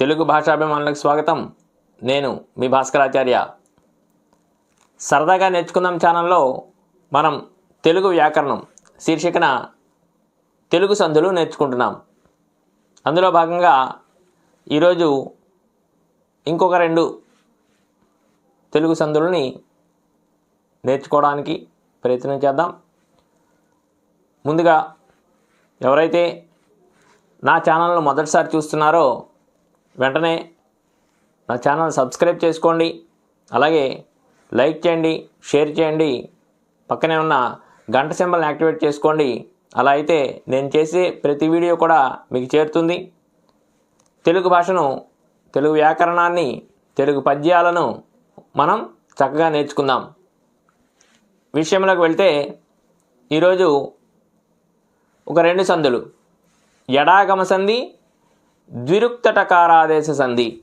తెలుగు భాషాభిమానులకు స్వాగతం. నేను మీ భాస్కరాచార్య. సరదాగా నేర్చుకుందాం ఛానల్లో మనం తెలుగు వ్యాకరణం శీర్షికన తెలుగు సందులు నేర్చుకుంటున్నాం. అందులో భాగంగా ఈరోజు ఇంకొక రెండు తెలుగు సందులని నేర్చుకోవడానికి ప్రయత్నం చేద్దాం. ముందుగా ఎవరైతే నా ఛానల్ను మొదటిసారి చూస్తున్నారో వెంటనే నా ఛానల్ సబ్స్క్రైబ్ చేసుకోండి. అలాగే లైక్ చేయండి షేర్ చేయండి. పక్కనే ఉన్న గంట సింబల్ని యాక్టివేట్ చేసుకోండి. అలా అయితే నేను చేసే ప్రతి వీడియో కూడా మీకు చేరుతుంది. తెలుగు భాషను తెలుగు వ్యాకరణాన్ని తెలుగు పద్యాలను మనం చక్కగా నేర్చుకుందాం. విషయంలోకి వెళ్తే ఈరోజు ఒక రెండు సందులు. ఎడాగమ సంధి ద్విరుక్తటకారాదేశ సంధి.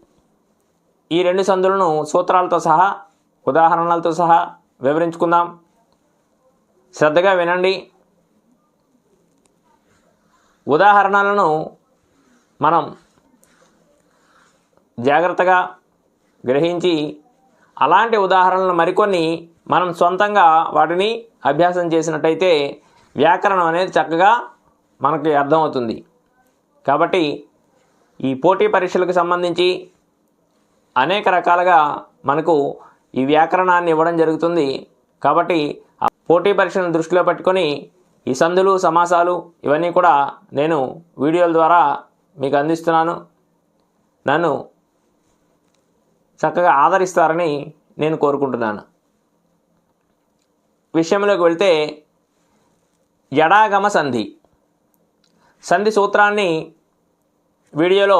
ఈ రెండు సంధులను సూత్రాలతో సహా ఉదాహరణలతో సహా వివరించుకుందాం. శ్రద్ధగా వినండి. ఉదాహరణలను మనం జాగ్రత్తగా గ్రహించి అలాంటి ఉదాహరణలు మరికొన్ని మనం సొంతంగా వాటిని అభ్యాసం చేసినట్టయితే వ్యాకరణం అనేది చక్కగా మనకి అర్థమవుతుంది. కాబట్టి ఈ పోటీ పరీక్షలకు సంబంధించి అనేక రకాలుగా మనకు ఈ వ్యాకరణాన్ని ఇవ్వడం జరుగుతుంది. కాబట్టి ఆ పోటీ పరీక్షను దృష్టిలో పెట్టుకొని ఈ సందులు సమాసాలు ఇవన్నీ కూడా నేను వీడియోల ద్వారా మీకు అందిస్తున్నాను. నన్ను చక్కగా ఆదరిస్తారని నేను కోరుకుంటున్నాను. విషయంలోకి వెళ్తే జడాగమ సంధి. సంధి సూత్రాన్ని వీడియోలో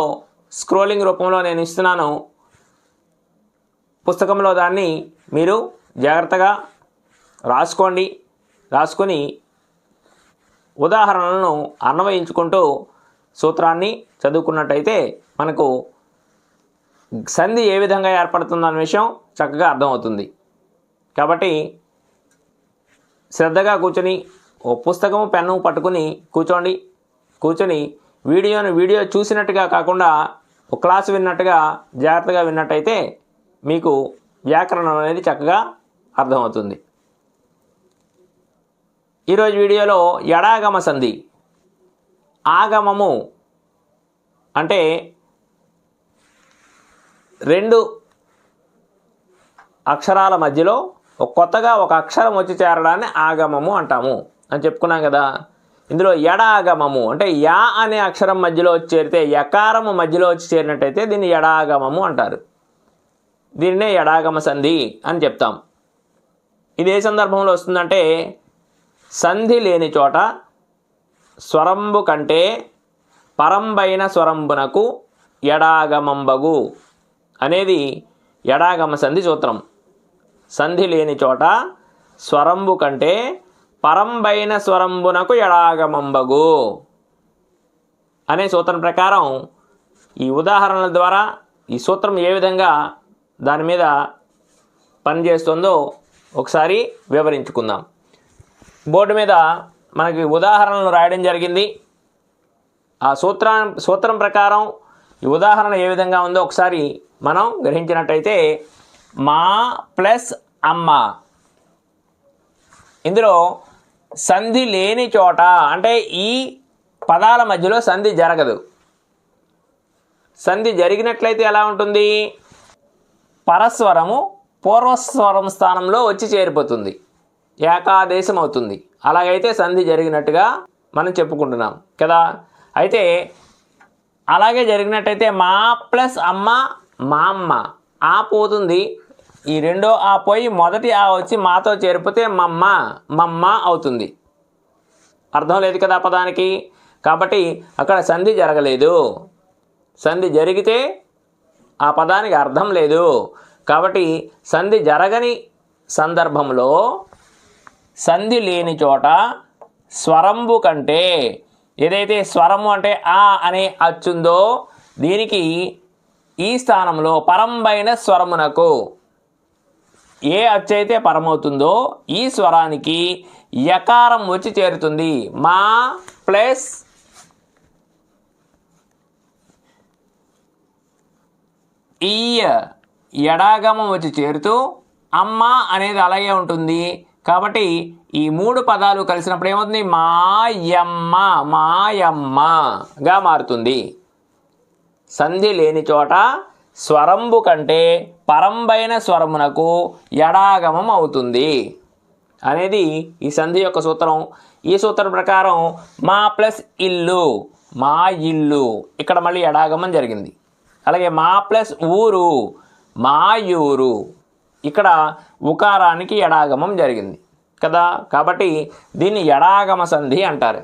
స్క్రోలింగ్ రూపంలో నేను ఇస్తున్నాను. పుస్తకంలో దాన్ని మీరు జాగ్రత్తగా రాసుకోండి. రాసుకొని ఉదాహరణలను అన్వయించుకుంటూ సూత్రాన్ని చదువుకున్నట్టయితే మనకు సంధి ఏ విధంగా ఏర్పడుతుందన్న విషయం చక్కగా అర్థమవుతుంది. కాబట్టి శ్రద్ధగా కూర్చొని ఓ పుస్తకము పెన్ను పట్టుకుని కూర్చోండి. కూర్చొని వీడియోను వీడియో చూసినట్టుగా కాకుండా ఒక క్లాసు విన్నట్టుగా జాగ్రత్తగా విన్నట్టయితే మీకు వ్యాకరణం అనేది చక్కగా అర్థమవుతుంది. ఈరోజు వీడియోలో ఎడాగమ సంధి ఆగమము అంటే రెండు అక్షరాల మధ్యలో ఒక కొత్తగా ఒక అక్షరం వచ్చి చేరడాన్ని ఆగమము అంటాము అని చెప్పుకున్నాం కదా. ఇందులో ఎడాగమము అంటే యా అనే అక్షరం మధ్యలో వచ్చి చేరితే యకారము మధ్యలో వచ్చి చేరినట్టయితే దీన్ని ఎడాగమము అంటారు. దీన్నే ఎడాగమ సంధి అని చెప్తాం. ఇది ఏ సందర్భంలో వస్తుందంటే సంధి లేని చోట స్వరంబు కంటే పరంబైన స్వరంబునకు ఎడాగమంబగు అనేది ఎడాగమ సంధి సూత్రం. సంధి లేని చోట స్వరంబు కంటే పరంబైన స్వరంబునకు ఎడాగమంబగు. అనే సూత్రం ప్రకారం ఈ ఉదాహరణల ద్వారా ఈ సూత్రం ఏ విధంగా దాని మీద పనిచేస్తుందో ఒకసారి వివరించుకుందాం. బోర్డు మీద మనకి ఉదాహరణలు రాయడం జరిగింది. ఆ సూత్రా సూత్రం ప్రకారం ఈ ఉదాహరణ ఏ విధంగా ఉందో ఒకసారి మనం గ్రహించినట్టయితే మా ప్లస్ అమ్మ. ఇందులో సంధి లేని చోట అంటే ఈ పదాల మధ్యలో సంధి జరగదు. సంధి జరిగినట్లయితే ఎలా ఉంటుంది? పరస్వరము పూర్వస్వరం స్థానంలో వచ్చి చేరిపోతుంది. ఏకాదేశం అవుతుంది అలాగైతే సంధి జరిగినట్టుగా మనం చెప్పుకుంటున్నాం కదా? అయితే అలాగే జరిగినట్టయితే మా ప్లస్ అమ్మ మా అమ్మ ఆ పోతుంది. ఈ రెండో ఆ పోయి మొదటి ఆ వచ్చి మాతో చేరిపోతే మమ్మ మమ్మ అవుతుంది. అర్థం లేదు కదా పదానికి కాబట్టి అక్కడ సంధి జరగలేదు. సంధి జరిగితే ఆ పదానికి అర్థం లేదు. కాబట్టి సంధి జరగని సందర్భంలో సంధి లేని చోట స్వరంబు కంటే ఏదైతే స్వరము అంటే ఆ అనే అచ్చుందో దీనికి ఈ స్థానంలో పరంబైన స్వరమునకు ఏ అచ్చైతే అయితే పరమవుతుందో ఈ స్వరానికి యకారం వచ్చి చేరుతుంది. మా ప్లస్ ఈయ ఎడాగమం వచ్చి చేరుతూ అమ్మ అనేది అలాగే ఉంటుంది. కాబట్టి ఈ మూడు పదాలు కలిసినప్పుడు ఏమవుతుంది? మాయమ్మ మాయమ్మగా మారుతుంది. సంధి లేని చోట స్వరంబు కంటే పరంబైన స్వరమునకు ఎడాగమం అవుతుంది. అనేది ఈ సంధి యొక్క సూత్రం. ఈ సూత్రం ప్రకారం మా ప్లస్ ఇల్లు మా ఇల్లు. ఇక్కడ మళ్ళీ ఎడాగమం జరిగింది. అలాగే మా ప్లస్ ఊరు మాయూరు ఇక్కడ ఉకారానికి ఎడాగమం జరిగింది. కదా? కాబట్టి దీన్ని ఎడాగమ సంధి అంటారు.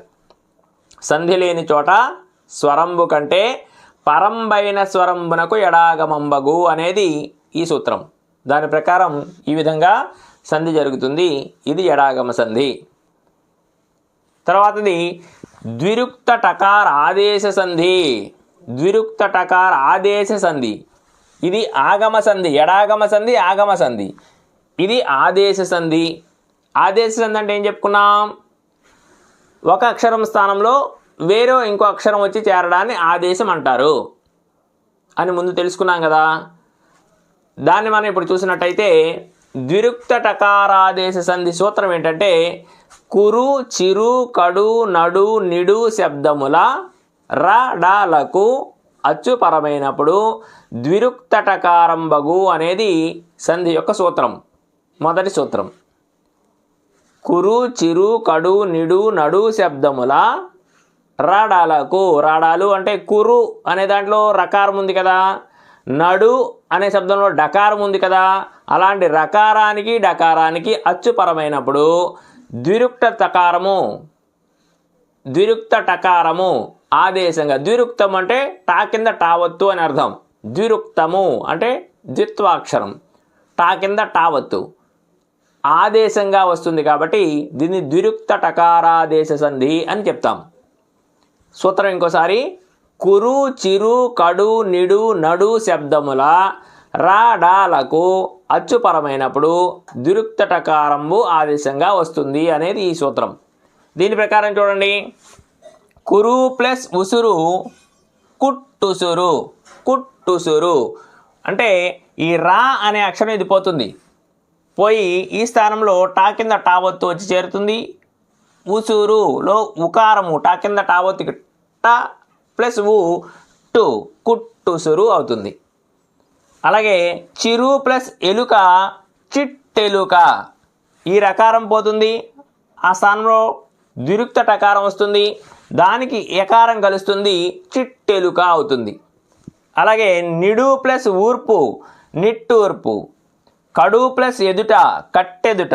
సంధి లేని చోట స్వరంబు కంటే పరంబైన స్వరంబునకు ఎడాగమంబగు అనేది ఈ సూత్రం. దాని ప్రకారం ఈ విధంగా సంధి జరుగుతుంది. ఇది ఎడాగమ సంధి. తర్వాతది ద్విరుక్త టకార ఆదేశ సంధి. ద్విరుక్త టకార ఆదేశ సంధి. ఇది ఆగమ సంధి ఎడాగమ సంధి ఆగమ సంధి. ఇది ఆదేశ సంధి. ఆదేశ సంధి అంటే ఏం చెప్పుకున్నాం? ఒక అక్షరం స్థానంలో వేరే ఇంకో అక్షరం వచ్చి చేరడాన్ని ఆదేశం అంటారు. అని ముందు తెలుసుకున్నాం కదా. దాన్ని మనం ఇప్పుడు చూసినట్టయితే ద్విరుక్త టకారాదేశ సంధి సూత్రం ఏంటంటే కురు చిరు కడు నడు నిడు శబ్దముల రడాలకు అచ్చుపరమైనప్పుడు ద్విరుక్త టకారంబగు అనేది సంధి యొక్క సూత్రం మొదటి సూత్రం. కురు చిరు కడు నిడు నడు శబ్దముల రాడాలకు రాడాలు అంటే కురు అనే దాంట్లో రకారం ఉంది కదా. నడు అనే శబ్దంలో డకారం ఉంది కదా. అలాంటి రకారానికి డకారానికి అచ్చుపరమైనప్పుడు ద్విరుక్త తకారము ద్విరుక్త టకారము ఆదేశంగా ద్విరుక్తం అంటే టా కింద టావత్తు అని అర్థం. ద్విరుక్తము అంటే ద్విత్వాక్షరం టా కింద టావత్తు ఆదేశంగా వస్తుంది కాబట్టి దీన్ని ద్విరుక్త టకారాదేశ సంధి అని చెప్తాం. సూత్రం ఇంకోసారి. కురు చిరు కడు నిడు నడు శబ్దముల రాడాలకు అచ్చుపరమైనప్పుడు దిరుక్తటకారంబు ఆదేశంగా వస్తుంది అనేది ఈ సూత్రం. దీని ప్రకారం చూడండి. కురు ప్లస్ ఉసురు కుట్టుసురు కుట్టుసురు. అంటే ఈ రా అనే అక్షరం ఇది పోతుంది. పోయి ఈ స్థానంలో టా కింద టా వత్తు వచ్చి చేరుతుంది. ఉసూరులో ఉకారము టా కింద టావోతికి టా ప్లస్ ఉ టు కుట్టుసురు అవుతుంది. అలాగే చిరు ప్లస్ ఎలుక చిట్టెలుక. ఈ రకారం పోతుంది. ఆ స్థానంలో ద్విరుక్త టకారం వస్తుంది. దానికి ఎకారం కలుస్తుంది. చిట్టెలుక అవుతుంది. అలాగే నిడు ప్లస్ ఊర్పు నిట్టూర్పు. కడు ప్లస్ ఎదుట కట్టెదుట.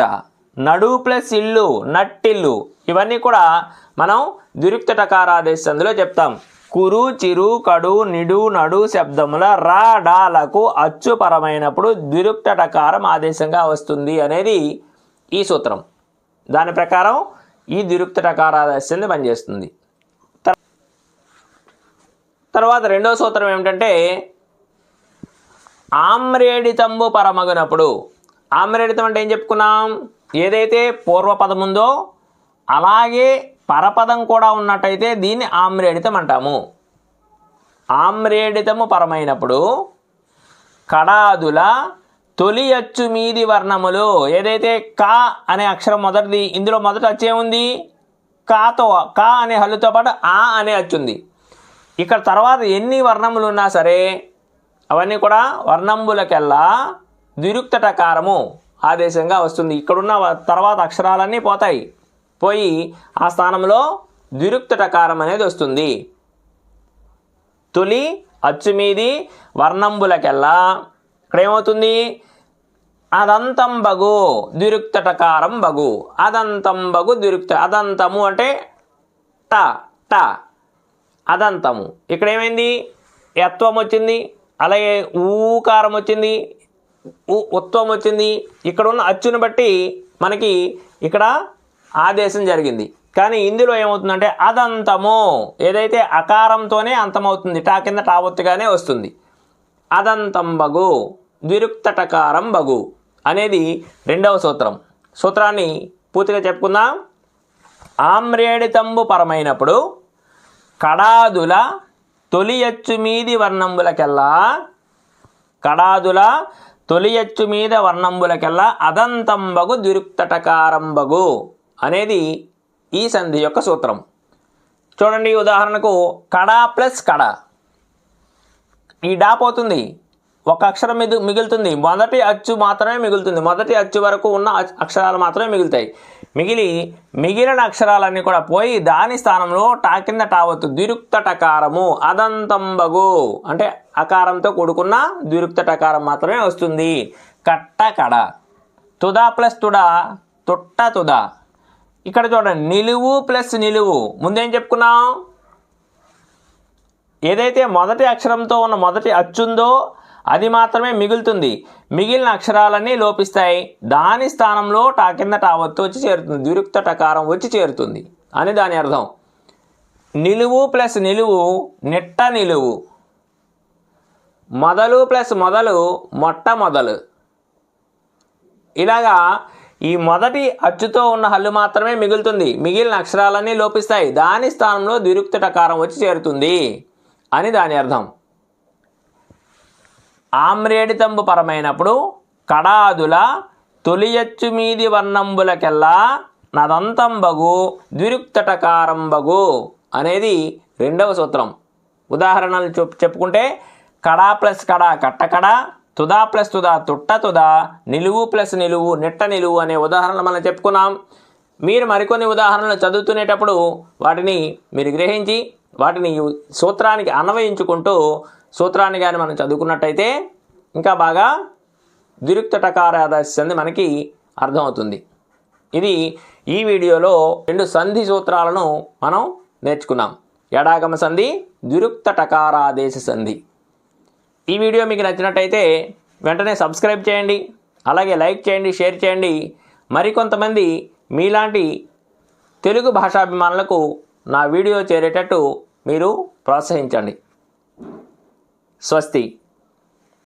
నడు ప్లస్ ఇల్లు నట్టిల్లు. ఇవన్నీ కూడా మనం ద్విరుక్త సంధిలో చెప్తాం. కురు చిరు కడు నిడు నడు శబ్దముల రా డాలకు అచ్చుపరమైనప్పుడు ద్విరుక్త టకారం ఆదేశంగా వస్తుంది అనేది ఈ సూత్రం. దాని ప్రకారం ఈ ద్విరుక్త పనిచేస్తుంది. తర్వాత రెండో సూత్రం ఏమిటంటే ఆమ్రేడితంబు పరమగునప్పుడు. ఆమ్రేడితం అంటే ఏం చెప్పుకున్నాం? ఏదైతే పూర్వపదముందో అలాగే పరపదం కూడా ఉన్నట్టయితే దీన్ని ఆమ్రేడితం అంటాము ఆమ్రేడితము పరమైనప్పుడు కడాదుల తొలి అచ్చు మీది వర్ణములు. ఏదైతే కా అనే అక్షరం మొదటిది ఇందులో మొదట అచ్చు ఏముంది? కాతో కా అనే హల్లుతో పాటు ఆ అనే అచ్చు ఉంది ఇక్కడ తర్వాత ఎన్ని వర్ణములు ఉన్నా సరే అవన్నీ కూడా వర్ణంబులకెల్లా ద్విరుక్త టకారము ఆదేశంగా వస్తుంది. ఇక్కడున్న తర్వాత అక్షరాలన్నీ పోతాయి. పోయి ఆ స్థానంలో ద్విరుక్త టకారం అనేది వస్తుంది. తొలి అచ్చు మీది వర్ణంబులకెల్లా. ఇక్కడ ఏమవుతుంది అదంతం బగు ద్విరుక్త టకారం బగు. అదంతం బగు ద్విరుక్త అదంతము అంటే ట ట అదంతము. ఇక్కడేమైంది? యత్వం వచ్చింది అలాగే ఊకారం వచ్చింది ఉ- ఉత్వం వచ్చింది. ఇక్కడ ఉన్న అచ్చును బట్టి మనకి ఇక్కడ ఆదేశం జరిగింది. కానీ ఇందులో ఏమవుతుందంటే అదంతము. ఏదైతే అకారంతోనే అంతమవుతుంది టా కింద టావొత్తుగానే వస్తుంది. అదంతం బగు ద్విరుక్తటకారం బగు అనేది రెండవ సూత్రం. సూత్రాన్ని పూర్తిగా చెప్పుకుందాం. ఆమ్రేడితంబు పరమైనప్పుడు కడాదుల తొలి అచ్చు మీది వర్ణంబులకెల్లా కడాదుల తొలియచ్చు మీద వర్ణంబులకెల్లా అదంతంబగు ద్విరుక్తటకారంబగు అనేది ఈ సంధి యొక్క సూత్రం. చూడండి ఉదాహరణకు కడా ప్లస్ కడ. ఈ డా పోతుంది. ఒక అక్షరం మిగు మిగులుతుంది. మొదటి అచ్చు మాత్రమే మిగులుతుంది. మొదటి అచ్చు వరకు ఉన్న అక్షరాలు మాత్రమే మిగులుతాయి. మిగిలి మిగిలిన అక్షరాలన్నీ కూడా పోయి దాని స్థానంలో టా కింద టావత్తు ద్విరుక్త టకారము. అదంతంబగు అంటే అకారంతో కూడుకున్న ద్విరుక్త టకారం మాత్రమే వస్తుంది. కట్ట కడ. తుదా ప్లస్ తుడా. తుట్ట తుదా. ఇక్కడ చూడండి నిలువు ప్లస్ నిలువు. ముందేం చెప్పుకున్నాం? ఏదైతే మొదటి అక్షరంతో ఉన్న మొదటి అచ్చుందో అది మాత్రమే మిగులుతుంది. మిగిలిన అక్షరాలన్నీ లోపిస్తాయి. దాని స్థానంలో టా కింద టావత్తు వచ్చి చేరుతుంది. ద్విరుక్త టకారం వచ్చి చేరుతుంది. అని దాని అర్థం. నిలువు ప్లస్ నిలువు నిట్ట నిలువు. మొదలు ప్లస్ మొదలు మొట్టమొదలు ఇలాగా ఈ మొదటి అచ్చుతో ఉన్న హల్లు మాత్రమే మిగులుతుంది. మిగిలిన అక్షరాలన్నీ లోపిస్తాయి. దాని స్థానంలో ద్విరుక్త టకారం వచ్చి చేరుతుంది అని దాని అర్థం. ఆమ్రేడితంబు పరమైనప్పుడు కడాదుల తొలియచ్చు మీది వర్ణంబులకెల్లా నదంతంబగు ద్విరుక్తటకారంబగు అనేది రెండవ సూత్రం. ఉదాహరణలు చెప్పుకుంటే కడా ప్లస్ కడా కట్టకడ తుదా ప్లస్ తుదా తుట్ట తుదా నిలువు ప్లస్ నిలువు నిట్ట నిలువు అనే ఉదాహరణలు మనం చెప్పుకున్నాం. మీరు మరికొన్ని ఉదాహరణలు చదువుతునేటప్పుడు వాటిని మీరు గ్రహించి వాటిని సూత్రానికి అన్వయించుకుంటూ సూత్రాన్ని కానీ మనం చదువుకున్నట్టయితే ఇంకా బాగా ద్విరుక్త టకారాదశంది మనకి అర్థమవుతుంది. ఇది ఈ వీడియోలో రెండు సంధి సూత్రాలను మనం నేర్చుకున్నాం. ఎడాగమ సంధి ద్విరుక్త టకారాదేశ సంధి. ఈ వీడియో మీకు నచ్చినట్టయితే వెంటనే సబ్స్క్రైబ్ చేయండి అలాగే లైక్ చేయండి షేర్ చేయండి. మరికొంతమంది మీలాంటి తెలుగు భాషాభిమానులకు నా వీడియో చేరేటట్టు మీరు ప్రోత్సహించండి. స్వస్తి.